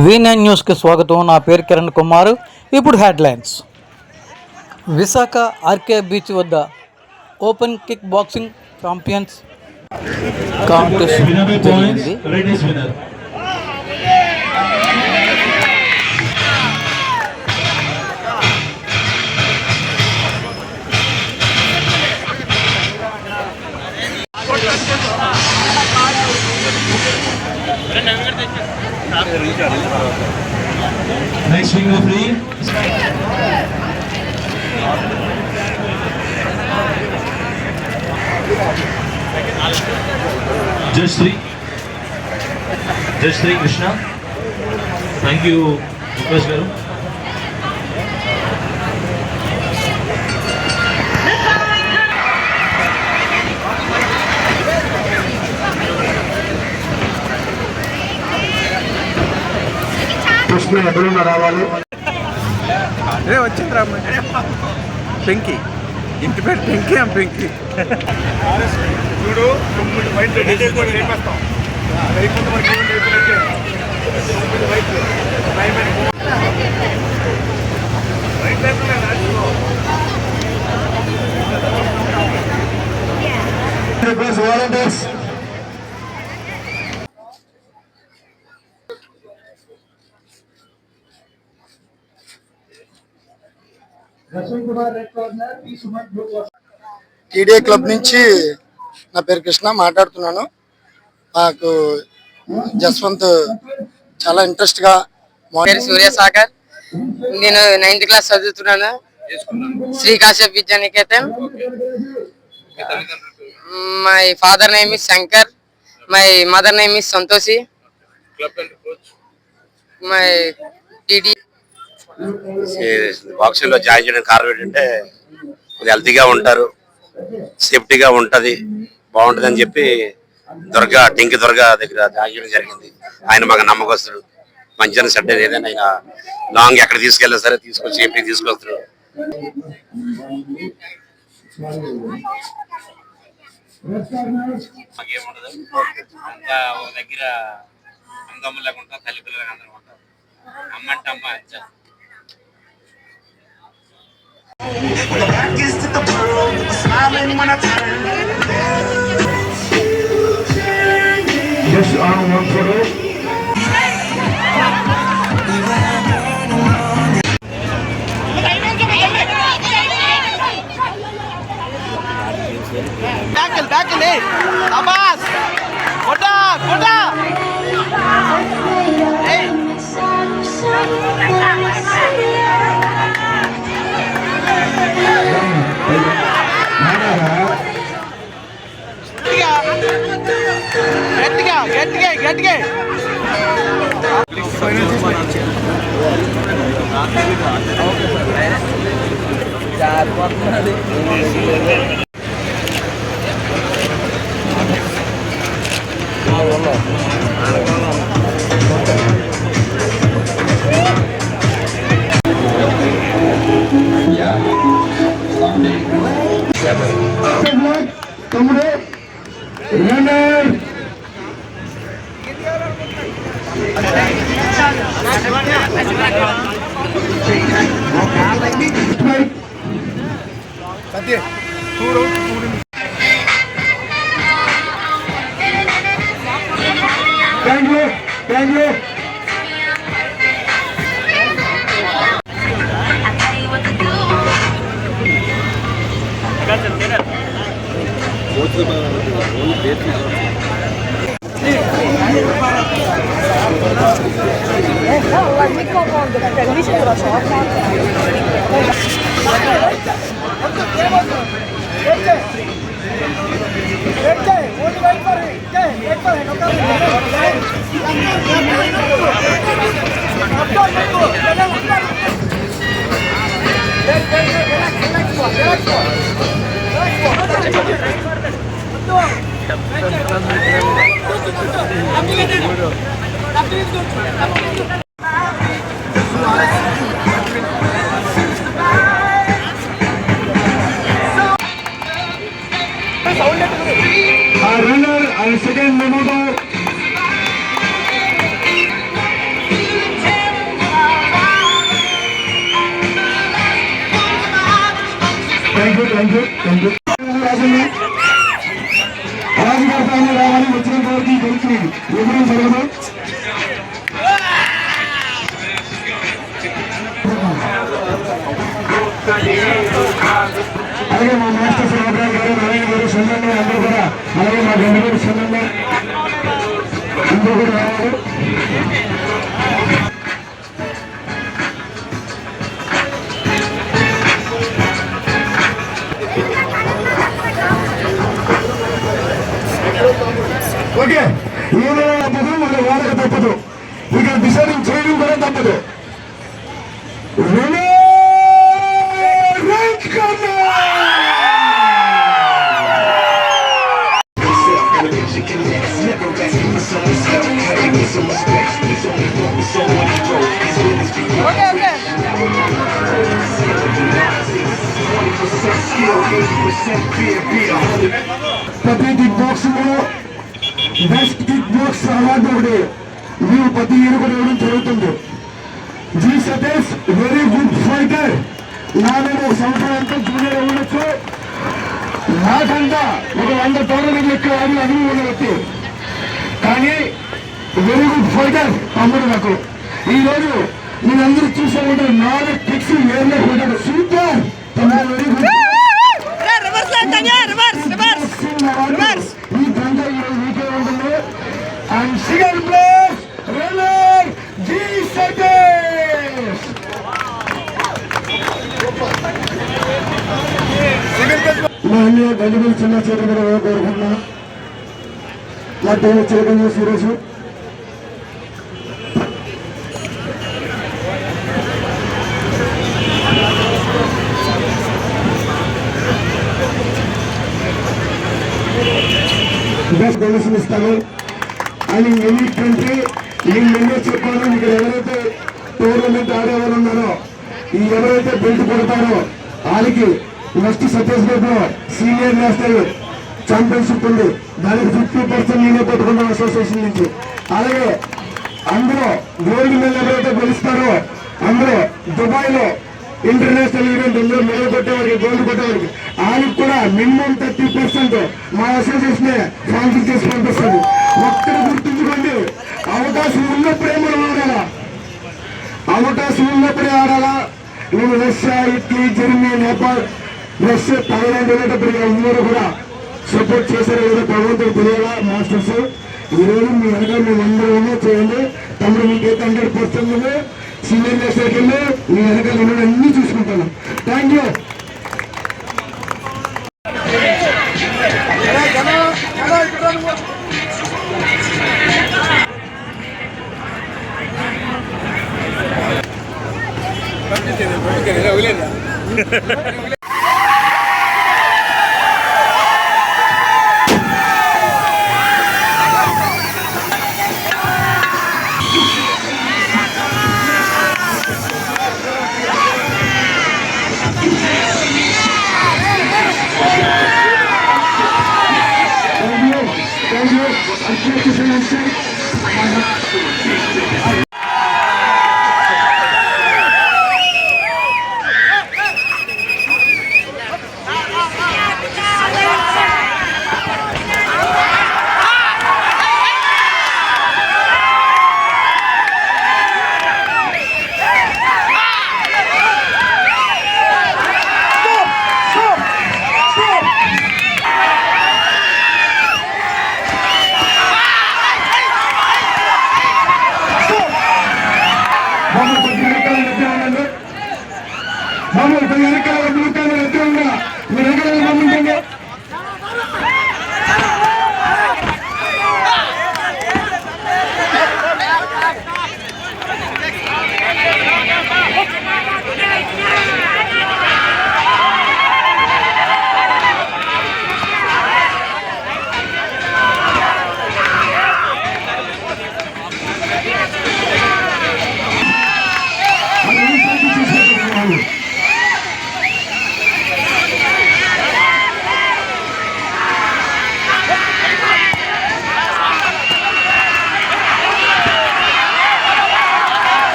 Vena న్యూస్కి స్వాగతం. నా పేరు కిరణ్ కుమార్. ఇప్పుడు హెడ్లైన్స్. విశాఖ ఆర్కే బీచ్ వద్ద open kick boxing champions competition జరిగింది. Judge three, Krishna. Thank you, Vikas Garu. Krishna ఎదురుగా రావాలి అదే వచ్చింది రా పెంకి. ఇంటి పేరు పెంకి ఆ పెంకి. చూడు తొమ్మిది వైట్లు లేపేస్తాం లేపేస్తాం టీడీఏ క్లబ్ నుంచి నా పేరు కృష్ణ మాట్లాడుతున్నాను. నాకు జస్వంత్ చాలా ఇంట్రెస్ట్గా పేరు సూర్య సాగర్ నేను నైన్త్ క్లాస్ చదువుతున్నాను. Srikashyap Vidya Niketan. My father name is Shankar my mother name is Santoshi my TD బాక్సింగ్లో join చేయడానికి కారణం ఏంటంటే హెల్తీగా ఉంటారు సేఫ్టీగా ఉంటది బాగుంటది అని చెప్పి దుర్గా టింకి దుర్గా దగ్గర చేయడం జరిగింది. ఆయన మాకు నమ్మకస్తుడు. మంచిగా సెట్ ఏదైనా ఆయన లాంగ్ ఎక్కడ తీసుకెళ్ళినా సరే తీసుకొచ్చి సేఫ్టీ తీసుకొస్తాడు. మాకేముండదు. అంతా ఒక దగ్గర అమ్మదమ్ములాగా ఉంటాం తల్లి పిల్లలుగా అందరం ఉంటాం. అమ్మ అంటే అమ్మ this on one for those. Tackle, tackle, hey! Abbas! Kota, Kota! Hey! గట్టిగా గట్టిగా గట్టిగా. తమ్ముడు థ్యాంక్ యూ థ్యాంక్ యూ ఆ runner and second memento thank you thank you Rajanna రావాలి వచ్చిన వరకు గురించి వివరం జరగదు. అలాగే మా మాస్టర్ రామరావు గారు నారాయణ గారు సంగం అందరూ కూడా అలాగే మా గంగగారు సంగం అందరూ కూడా రావాలి. నాలుగు సంవత్సరాలతో జూనియర్ ఉండొచ్చు నాకంతా ఒక వంద టోర్నమెంట్లు ఎక్కువ ఆడి అభివృద్ధి వ్యక్తి కానీ వెరీ గుడ్ ఫైటర్ తమ్ముడు నాకు. ఈ రోజు మీరందరూ చూసే ఉంటారు నాలుగు కిక్స్ ఏర్లే కొట్టాడు. సూపర్ తమ్ముడు వెరీ గుడ్ ఈ గంట ఈరోజు మీకే ఉంటుంది. And second place runner G Satish మా అన్నయ్య చిన్న చేతులు కోరుకున్నా కోరుకుంటున్నాను మా team Chilakam Suresh best donation ఇస్తాను. అని ఎన్నికంటే కంట్రీ నేను ముందే చెప్పాను ఇక్కడ ఎవరైతే టోర్నమెంట్ ఆడేవారు ఉన్నారో ఈ ఎవరైతే బెల్ట్ కొడతారో వాళ్ళకి నెక్స్ట్ ఛత్తీస్గఢ్లో సీనియర్ నేషనల్ ఛాంపియన్షిప్ ఉంది. దానికి ఫిఫ్టీ పర్సెంట్ నేనే పట్టుకున్నాను అసోసియేషన్ నుంచి. అలాగే అందులో గోల్డ్ మెడల్ ఎవరైతే గెలుస్తారో అందులో దుబాయ్లో ఇంటర్నేషనల్ ఈవెంట్ ఉందో. మెడల్ కొట్టేవారికి గోల్డ్ కొట్టేవారికి వాళ్ళకి కూడా మినిమం థర్టీ పర్సెంట్ మా అసోసియేషన్ స్పాన్సర్ చేసి పంపిస్తుంది. ఒక్కరు గుర్తుంచుకోండి అవకాశం ఉన్నప్పుడే మనం ఆడాలా? అవకాశం ఉన్నప్పుడే ఆడాలా? నేను Russia Italy Germany Nepal Russia Thailand వెళ్ళేటప్పుడు అందరూ కూడా సపోర్ట్ చేశారు ఏదో భగవంతుడు తెలియాలా మాస్టర్స్ ఈరోజు మీ వెనక మేము అందరూ చేయండి తమ్ముడు మీకైతే హండ్రెడ్ పర్సెంట్ సీనియర్ నేషనల్కి వెళ్ళి మీ వెనక నేను అన్ని చూసుకుంటాను. Thank you thank I'd like to be in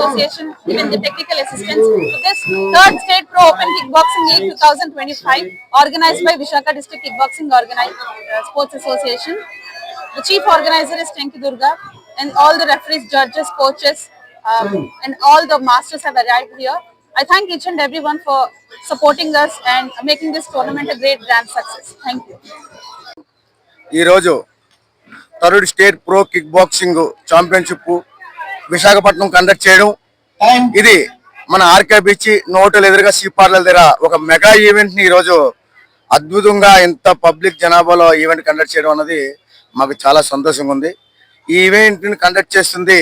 Association given the technical assistance to this third state pro open kickboxing league 2025 organized by Vishaka District Kickboxing Organi- uh, Sports Association. The chief organizer is Tenki Durga and all the referees, judges, coaches um, and all the masters have arrived here. I thank each and everyone for supporting us and making this tournament a great grand success. Thank you. ఈరోజు third state pro kick boxing championship Visakhapatnam conduct చేయడం. ఇది మన RK beach నోటల్ ఎదురుగా see parlour దగ్గర ఒక mega ఈవెంట్ని ఈరోజు అద్భుతంగా ఇంత పబ్లిక్ జనాభాలో ఈవెంట్ కండక్ట్ చేయడం అన్నది మాకు చాలా సంతోషంగా ఉంది. ఈ ఈవెంట్ని కండక్ట్ చేస్తుంది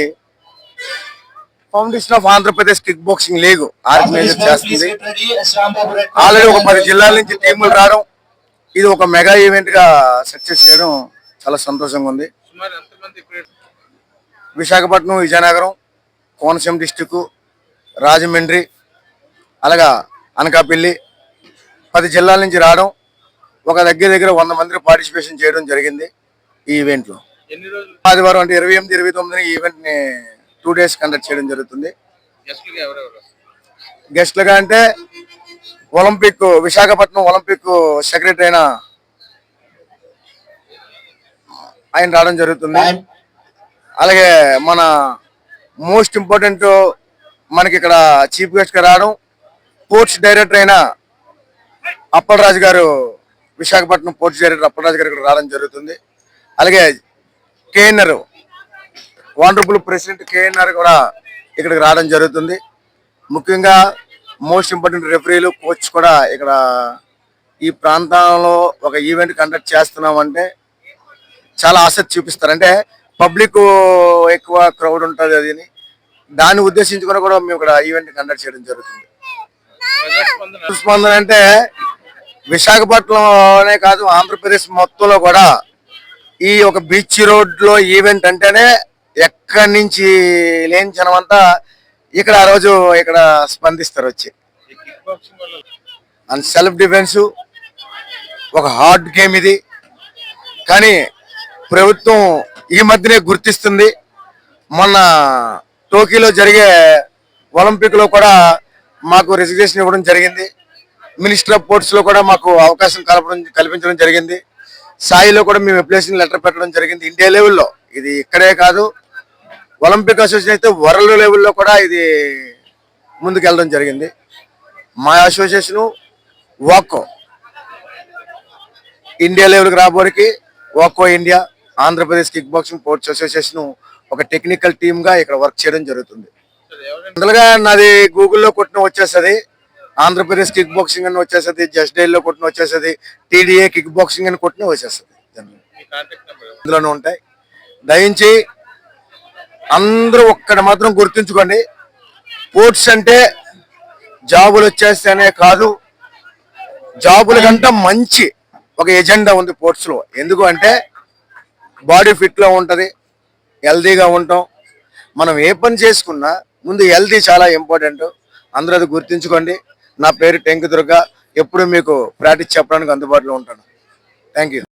foundation of Andhra Pradesh kick boxing league organise చేస్తుంది. ఆల్రెడీ ఒక పది జిల్లాల నుంచి టీములు రావడం. ఇది ఒక మెగా ఈవెంట్గా సక్సెస్ చేయడం చాలా సంతోషంగా ఉంది. విశాఖపట్నం విజయనగరం కోనసీమ డిస్టిక్ రాజమండ్రి అలాగా అనకాపల్లి పది జిల్లాల నుంచి రావడం ఒక దగ్గర దగ్గర వంద మంది పార్టిసిపేషన్ చేయడం జరిగింది ఈ ఈవెంట్లో ఎన్ని రోజులు? ఆదివారం అంటే ఇరవై ఎనిమిది ఇరవై తొమ్మిది ఈవెంట్ని టూ డేస్ కండక్ట్ చేయడం జరుగుతుంది. గెస్ట్లుగా అంటే ఒలింపిక్ విశాఖపట్నం ఒలింపిక్ సెక్రటరీ అయిన ఆయన రావడం జరుగుతుంది. అలాగే మన మోస్ట్ ఇంపార్టెంట్ మనకి ఇక్కడ చీఫ్ గెస్ట్గా రావడం పోర్ట్స్ డైరెక్టర్ అయిన అప్పలరాజు గారు విశాఖపట్నం పోర్ట్స్ డైరెక్టర్ అప్పలరాజు గారు ఇక్కడ రావడం జరుగుతుంది. అలాగే కేఎన్ఆర్ వాండర్ఫుల్ ప్రెసిడెంట్ కేఎన్ఆర్ కూడా ఇక్కడికి రావడం జరుగుతుంది. ముఖ్యంగా మోస్ట్ ఇంపార్టెంట్ రెఫరీలు కోచ్ కూడా ఇక్కడ ఈ ప్రాంతంలో ఒక ఈవెంట్ కండక్ట్ చేస్తున్నామంటే చాలా ఆసక్తి చూపిస్తారు. అంటే పబ్లిక్ ఎక్కువ క్రౌడ్ ఉంటుంది అది అని. దాన్ని ఉద్దేశించుకుని కూడా మేము ఇక్కడ ఈవెంట్ కండక్ట్ చేయడం జరుగుతుంది. స్పందన అంటే విశాఖపట్నంలోనే కాదు ఆంధ్రప్రదేశ్ మొత్తంలో కూడా ఈ ఒక బీచ్ రోడ్లో ఈవెంట్ అంటేనే ఎక్కడి నుంచి లేని జనం అంతా ఇక్కడ ఆ రోజు ఇక్కడ స్పందిస్తారు వచ్చి. అండ్ సెల్ఫ్ డిఫెన్స్ ఒక హార్డ్ గేమ్ ఇది. కానీ ప్రభుత్వం ఈ మధ్యనే గుర్తిస్తుంది. మొన్న టోకీలో జరిగే ఒలింపిక్లో కూడా మాకు రిజర్వేషన్ ఇవ్వడం జరిగింది. మినిస్టర్ ఆఫ్ పోర్ట్స్లో కూడా మాకు అవకాశం కలపడం కల్పించడం జరిగింది. సాయిలో కూడా మేము అప్లికేషన్ లెటర్ పెట్టడం జరిగింది. ఇండియా లెవెల్లో ఇది ఇక్కడే కాదు. ఒలింపిక్ అసోసియేషన్ అయితే వరల్డ్ లెవెల్లో కూడా ఇది ముందుకు వెళ్ళడం జరిగింది. మా అసోసియేషన్ వాకో. ఇండియా లెవెల్కి రాబోరికి వాకో India Andhra Pradesh kick boxing sports association ఒక టెక్నికల్ టీమ్గా ఇక్కడ వర్క్ చేయడం జరుగుతుంది. జనరల్గా నాది గూగుల్లో కొట్టిన వచ్చేస్తుంది ఆంధ్రప్రదేశ్ కిక్ బాక్సింగ్ అని వచ్చేస్తుంది జస్ట్ డైల్లో కొట్టిన వచ్చేస్తుంది టీడీఏ కిక్ బాక్సింగ్ అని కొట్టిన వచ్చేస్తుంది ఇందులోనే ఉంటాయి. దయించి అందరూ ఒక్కడ మాత్రం గుర్తుంచుకోండి స్పోర్ట్స్ అంటే జాబులు వచ్చేస్తేనే కాదు జాబుల కంటే మంచి ఒక ఎజెండా ఉంది స్పోర్ట్స్లో ఎందుకు అంటే బాడీ ఫిట్లో ఉంటుంది హెల్దీగా ఉంటాం. మనం ఏ పని చేసుకున్నా ముందు హెల్దీ చాలా ఇంపార్టెంట్. అందరూ అది గుర్తుంచుకోండి. నా పేరు టెంకు దుర్గా. ఎప్పుడు మీకు ప్రాక్టీస్ చెప్పడానికి అందుబాటులో ఉంటాను. Thank you.